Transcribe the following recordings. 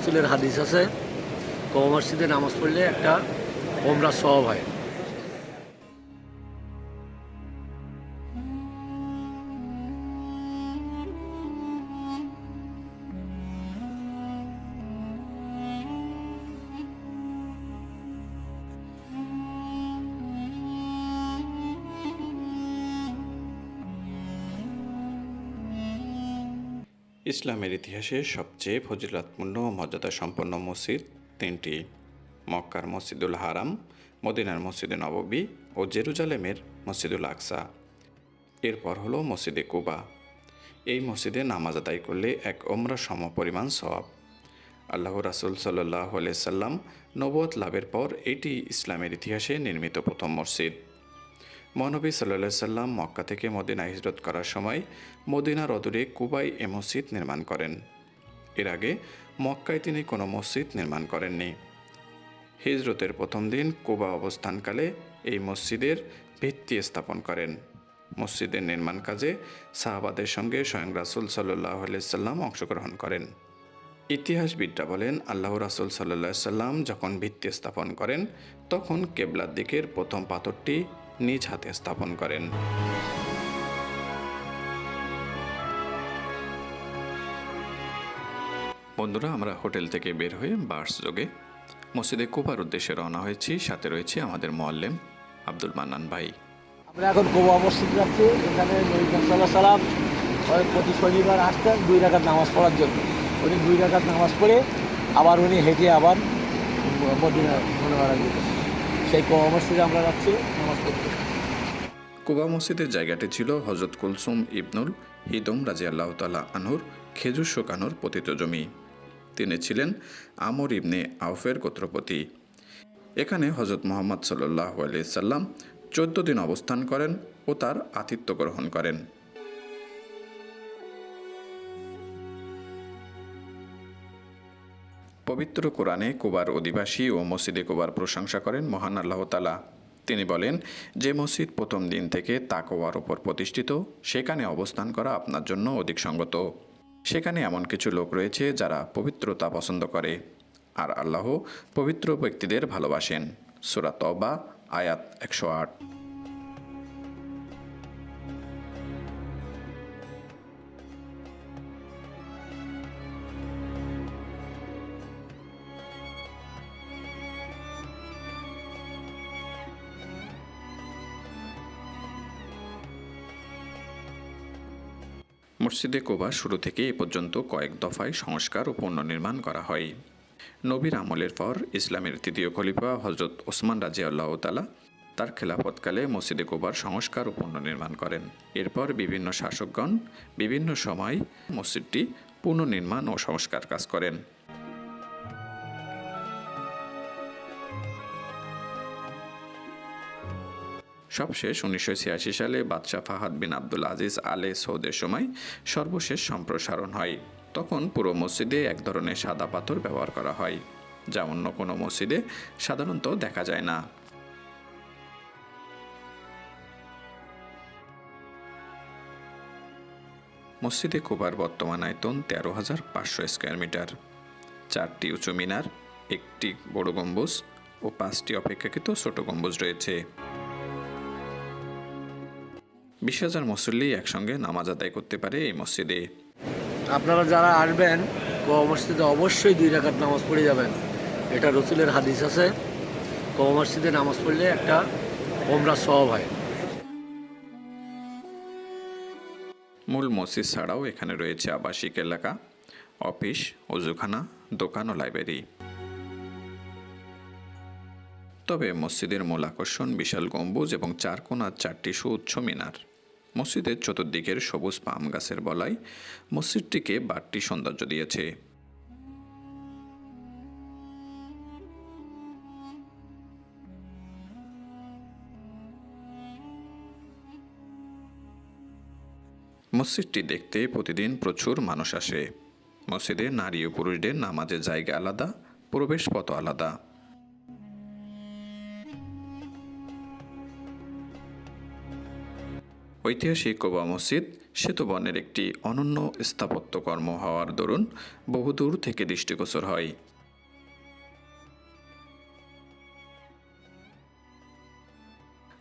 রসুলের হাদিস আছে কমার্সিদের নামাজ পড়লে একটা ওমরা সব হয়। ইসলামের ইতিহাসে সবচেয়ে ফজিলাতপূর্ণ ও মর্যাদা সম্পন্ন মসজিদ তিনটি। মক্কার মসজিদুল হারাম, মদিনার মসজিদে নববী ও জেরুজালেমের মসজিদুল আকসা। এরপর হলো মসজিদে কুবা। এই মসজিদে নামাজ আদায় করলে এক ওমরা সম পরিমাণ সওয়াব। আল্লাহ রাসুল সাল্লাহ সাল্লাম নবত লাভের পর এটি ইসলামের ইতিহাসে নির্মিত প্রথম মসজিদ। মহানবী সাল্লা সাল্লাম মক্কা থেকে মদিনা হিজরত করার সময় মদিনার অদূরে কুবাই এ মসজিদ নির্মাণ করেন। এর আগে মক্কায় তিনি কোনো মসজিদ নির্মাণ করেননি। হিজরতের প্রথম দিন কুবা অবস্থানকালে এই মসজিদের ভিত্তি স্থাপন করেন। মসজিদের নির্মাণ কাজে সাহাবাদের সঙ্গে স্বয়ং রাসুল সাল্লাহ সাল্লাম অংশগ্রহণ করেন। ইতিহাসবিদরা বলেন, আল্লাহ রাসুল সাল্লাহ সাল্লাম যখন ভিত্তি স্থাপন করেন, তখন কেবলার দিকের প্রথম পাথরটি নিজ হাতে স্থাপন করেন। বন্ধুরা, আমরা হোটেল থেকে বের হয়ে বাস যোগে মসজিদে কুবার উদ্দেশ্যে রওনা হয়েছি। সাথে রয়েছে আমাদের মোয়াল্লেম আব্দুল মান্নান ভাই। আমরা এখন কোবা মসজিদ যাচ্ছি। এখানে সাল্লাহ প্রতি শনিবার আসতেন দুই রাকাত নামাজ পড়ার জন্য। উনি দুই রাকাত নামাজ পড়ে আবার উনি হেঁটে আবার মদিনা মনোয়ারা যেতেন সেই কোবা মসজিদে আমরা যাচ্ছি নামাজ পড়তে। কুবা মসজিদের জায়গাটি ছিল হজরত কুলসুম ইবনুল হিদম রাজি আল্লাহ তালা আনহুর খেজুর শোকানোর পতিত জমি। তিনি ছিলেন আমর ইবনে আউফের গোত্রপতি। এখানে হজরত মোহাম্মদ সাল্লাহ সাল্লাম চোদ্দ দিন অবস্থান করেন ও তার আতিথ্য গ্রহণ করেন। পবিত্র কোরআনে কুবার অধিবাসী ও মসজিদে কুবার প্রশংসা করেন মহান আল্লাহ তালা তিনি বলেন, যে মসজিদ প্রথম দিন থেকে তাকোয়ার ওপর প্রতিষ্ঠিত, সেখানে অবস্থান করা আপনার জন্য অধিক সঙ্গত। সেখানে এমন কিছু লোক রয়েছে যারা পবিত্রতা পছন্দ করে। আর আল্লাহ পবিত্র ব্যক্তিদের ভালোবাসেন। সুরা তবা আয়াত একশো আট। মসজিদে কোবা শুরু থেকে এ পর্যন্ত কয়েক দফায় সংস্কার ও পুনর্নির্মাণ করা হয়। নবীর আমলের পর ইসলামের তৃতীয় খলিফা হজরত ওসমান রাজি আল্লাহ তালা তার খেলাফতকালে মসজিদে কোবার সংস্কার ও পুনর্নির্মাণ করেন। এরপর বিভিন্ন শাসকগণ বিভিন্ন সময় মসজিদটি পুনর্নির্মাণ ও সংস্কার কাজ করেন। সবশেষ উনিশশো ছিয়াশি সালে বাদশাহ ফাহাদ বিন আব্দুল আজিজ আলে সৌদের সময় সর্বশেষ সম্প্রসারণ হয়। তখন পুরো মসজিদে এক ধরনের সাদা পাথর ব্যবহার করা হয়, যা অন্য কোনো মসজিদে সাধারণত দেখা যায় না। মসজিদে কুবার বর্তমান আয়তন তেরো হাজার পাঁচশো স্কোয়ার মিটার। চারটি উঁচু মিনার, একটি বড় গম্বুজ ও পাঁচটি অপেক্ষাকৃত ছোট গম্বুজ রয়েছে। বিশ হাজার মুসল্লি একসঙ্গে নামাজ আদায় করতে পারে এই মসজিদে। আপনারা যারা আসবেন কোবা মসজিদে অবশ্যই দুই রাকাত নামাজ পড়ে যাবেন। এটা রসুলের হাদিস আছে কোবা মসজিদে নামাজ পড়লে একটা ওমরা সব হয়। মূল মসজিদ ছাড়াও এখানে রয়েছে আবাসিক এলাকা অফিস অজুখানা দোকান ও লাইব্রেরি। তবে মসজিদের মূল আকর্ষণ বিশাল গম্বুজ এবং চার কোণার চারটি সুউচ্চ মিনার। মসজিদের চতুর্দিকের সবুজ পাম গাছের বলাই মসজিদটিকে বাড়তি সৌন্দর্য দিয়েছে। মসজিদটি দেখতে প্রতিদিন প্রচুর মানুষ আসে। মসজিদে নারী ও পুরুষদের নামাজের জায়গা আলাদা প্রবেশ পথ আলাদা। ঐতিহাসিক কোবা মসজিদ, সেতুবনের একটি অনন্য স্থাপত্যকর্ম হওয়ার দরুন বহুদূর থেকে দৃষ্টিগোচর হয়।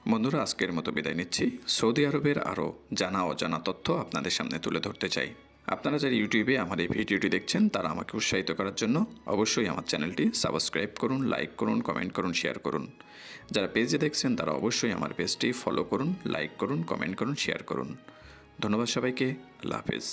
বন্ধুরা, আজকের মতো বিদায় নিচ্ছি। সৌদি আরবের আরও জানা অজানা তথ্য আপনাদের সামনে তুলে ধরতে চাই। আপনারা যারা ইউটিউবে আমার এই ভিডিওটি দেখছেন, তারা আমাকে উৎসাহিত করার জন্য অবশ্যই আমার চ্যানেলটি সাবস্ক্রাইব করুন, লাইক করুন, কমেন্ট করুন, শেয়ার করুন। যারা পেজে দেখছেন, তারা অবশ্যই আমার পেজটি ফলো করুন, লাইক করুন, কমেন্ট করুন, শেয়ার করুন। ধন্যবাদ সবাইকে, আল্লাহ হাফেজ।